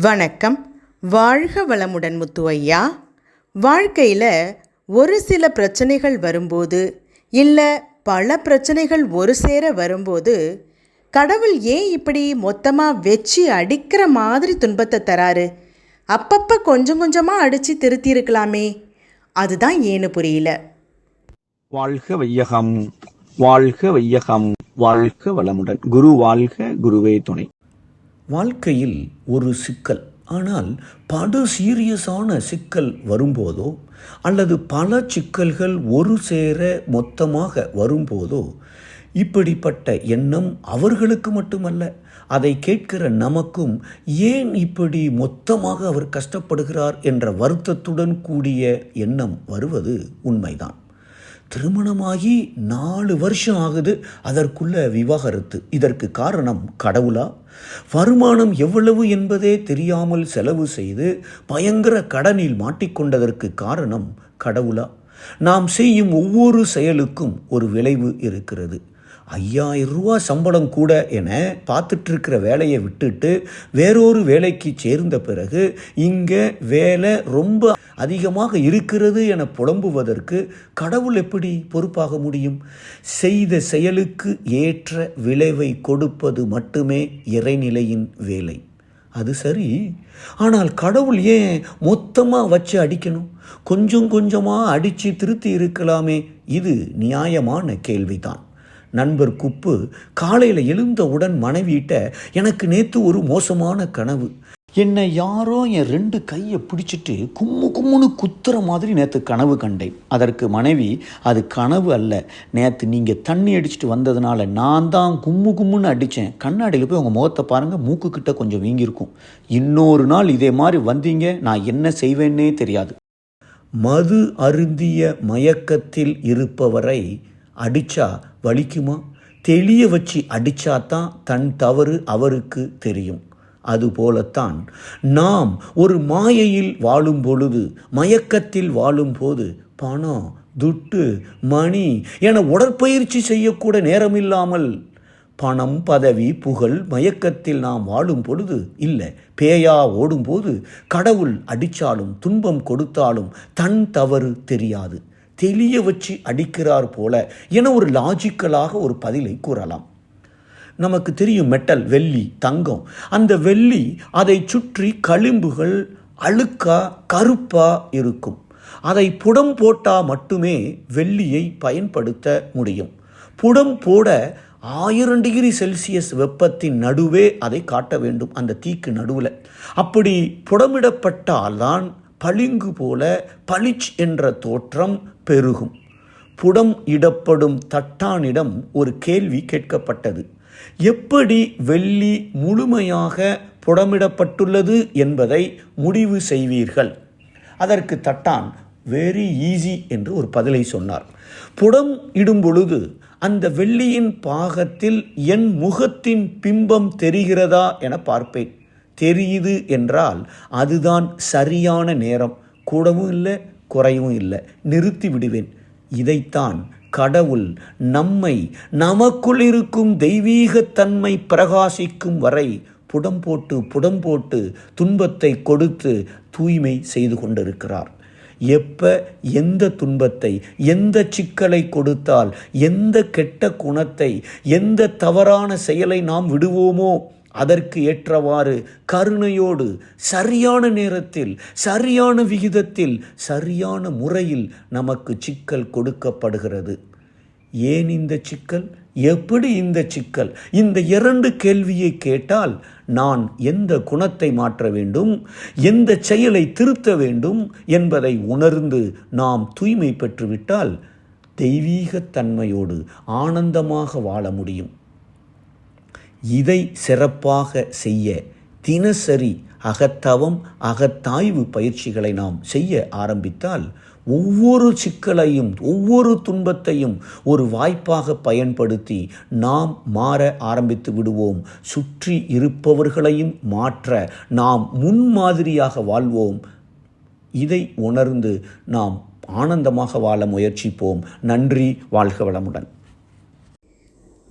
வணக்கம். வாழ்க வளமுடன் முத்து ஐயா வாழ்க்கையில் ஒரு சில பிரச்சனைகள் வரும்போது இல்லை பல பிரச்சனைகள் ஒரு சேர வரும்போது கடவுள் ஏன் இப்படி மொத்தமாக வச்சு அடிக்கிற மாதிரி துன்பத்தை தராரு? அப்பப்போ கொஞ்சம் கொஞ்சமாக அடித்து திருத்தியிருக்கலாமே. அதுதான் ஏன்னு புரியல. வாழ்க வையகம். வாழ்க வையகம். வாழ்க வளமுடன். குரு வாழ்க குருவே துணை. வாழ்க்கையில் ஒரு சிக்கல். ஆனால் படு சீரியஸான சிக்கல் வரும்போதோ அல்லது பல சிக்கல்கள் ஒரு சேர மொத்தமாக வரும்போதோ இப்படிப்பட்ட எண்ணம் அவர்களுக்கு மட்டுமல்ல அதை கேட்கிற நமக்கும் ஏன் இப்படி மொத்தமாக அவர் கஷ்டப்படுகிறார் என்ற வருத்தத்துடன் கூடிய எண்ணம் வருவது உண்மைதான். திருமணமாகி நாலு வருஷம் ஆகுது அதற்குள்ள விவாகரத்து. இதற்கு காரணம் கடவுளா? வருமானம் எவ்வளவு என்பதே தெரியாமல் செலவு செய்து பயங்கர கடனில் மாட்டிக்கொண்டதற்கு காரணம் கடவுளா. நாம் செய்யும் ஒவ்வொரு செயலுக்கும் ஒரு விளைவு இருக்கிறது. ஐயாயிரம் ரூபா சம்பளம் கூட என பார்த்துட்டு இருக்கிற வேலையை விட்டுட்டு வேறொரு வேலைக்கு சேர்ந்த பிறகு இங்கே வேலை ரொம்ப அதிகமாக இருக்கிறது என புலம்புவதற்கு கடவுள் எப்படி பொறுப்பாக முடியும்? செய்த செயலுக்கு ஏற்ற விளைவை கொடுப்பது மட்டுமே இறைநிலையின் வேலை. அது சரி. ஆனால் கடவுள் ஏன் மொத்தமாக வச்சு அடிக்கணும்? கொஞ்சம் கொஞ்சமாக அடித்து திருத்தி இருக்கலாமே இது நியாயமான கேள்விதான். நண்பர் குப்பு காலையில் எழுந்தவுடன் மனைவியிட்ட எனக்கு நேற்று ஒரு மோசமான கனவு. என்னை யாரோ என் ரெண்டு கையை பிடிச்சிட்டு கும்மு கும்முன்னு குத்துற மாதிரி நேற்று கனவு கண்டேன். அதற்கு மனைவி அது கனவு அல்ல. நேற்று நீங்கள் தண்ணி அடிச்சுட்டு வந்ததுனால நான் தான் கும்மு கும்முன்னு அடித்தேன் கண்ணாடியில் போய் உங்கள் முகத்தை பாருங்கள் மூக்குக்கிட்ட கொஞ்சம் வீங்கியிருக்கும். இன்னொரு நாள் இதே மாதிரி வந்தீங்க நான் என்ன செய்வேன்னே தெரியாது. மது அருந்திய மயக்கத்தில் இருப்பவரை அடித்தா வலிக்குமா? தெளிய வச்சு அடித்தா தான் தன் தவறு அவருக்கு தெரியும். அதுபோலத்தான். நாம் ஒரு மாயையில் வாழும் பொழுது மயக்கத்தில் வாழும்போது பணம் துட்டு மணி என உடற்பயிற்சி செய்யக்கூட நேரமில்லாமல் பணம் பதவி புகழ் மயக்கத்தில் நாம் வாழும் பொழுது இல்லை. பேயா ஓடும்போது கடவுள் அடித்தாலும் துன்பம் கொடுத்தாலும் தன் தவறு தெரியாது. தெளிய வச்சு அடிக்கிறார் போல என ஒரு லாஜிக்கலாக ஒரு பதிலை கூறலாம். நமக்கு தெரியும் மெட்டல் வெள்ளி தங்கம். அந்த வெள்ளி அதை சுற்றி களிம்புகள் அழுக்காக கருப்பாக இருக்கும். அதை புடம் போட்டால் மட்டுமே வெள்ளியை பயன்படுத்த முடியும். புடம் போட ஆயிரம் டிகிரி செல்சியஸ் வெப்பத்தின் நடுவே அதை காட்ட வேண்டும் அந்த தீக்கு நடுவில். அப்படி புடமிடப்பட்டால்தான் பளிங்கு போல பளிச் என்ற தோற்றம் பெருகும். புடம் இடப்படும் தட்டானிடம் ஒரு கேள்வி கேட்கப்பட்டது. எப்படி வெள்ளி முழுமையாக புடமிடப்பட்டுள்ளது என்பதை முடிவு செய்வீர்கள். அதற்கு தட்டான் வெரி ஈஸி என்று ஒரு பதிலை சொன்னார். புடம் இடும் பொழுது அந்த வெள்ளியின் பாகத்தில் என் முகத்தின் பிம்பம் தெரிகிறதா என பார்ப்பேன். தெரியுது என்றால் அதுதான் சரியான நேரம். கூடவும் இல்லை குறையும் இல்லை. நிறுத்தி விடுவேன். இதைத்தான் கடவுள் நம்மை நமக்குள் இருக்கும் தெய்வீகத்தன்மை பிரகாசிக்கும் வரை புடம் போட்டு புடம் போட்டு துன்பத்தை கொடுத்து தூய்மை செய்து கொண்டிருக்கிறார். எப்ப எந்த துன்பத்தை எந்த சிக்கலை கொடுத்தால் எந்த கெட்ட குணத்தை எந்த தவறான செயலை நாம் விடுவோமோ அதற்கு ஏற்றவாறு கருணையோடு சரியான நேரத்தில் சரியான விகிதத்தில் சரியான முறையில் நமக்கு சிக்கல் கொடுக்கப்படுகிறது. ஏன் இந்த சிக்கல்? எப்படி இந்த சிக்கல்? இந்த இரண்டு கேள்வியை கேட்டால் நான் எந்த குணத்தை மாற்ற வேண்டும்? எந்த செயலை திருத்த வேண்டும்? என்பதை உணர்ந்து நாம் தூய்மை பெற்றுவிட்டால் தெய்வீகத்தன்மையோடு ஆனந்தமாக வாழ முடியும். இதை சிறப்பாக செய்ய தினசரி அகத்தவம் அகத்தாய்வு பயிற்சிகளை நாம் செய்ய ஆரம்பித்தால் ஒவ்வொரு சிக்கலையும் ஒவ்வொரு துன்பத்தையும் ஒரு வாய்ப்பாக பயன்படுத்தி நாம் மாற ஆரம்பித்து விடுவோம். சுற்றி இருப்பவர்களையும் மாற்ற நாம் முன்மாதிரியாக வாழ்வோம். இதை உணர்ந்து நாம் ஆனந்தமாக வாழ முயற்சிப்போம். நன்றி வாழ்க வளமுடன்.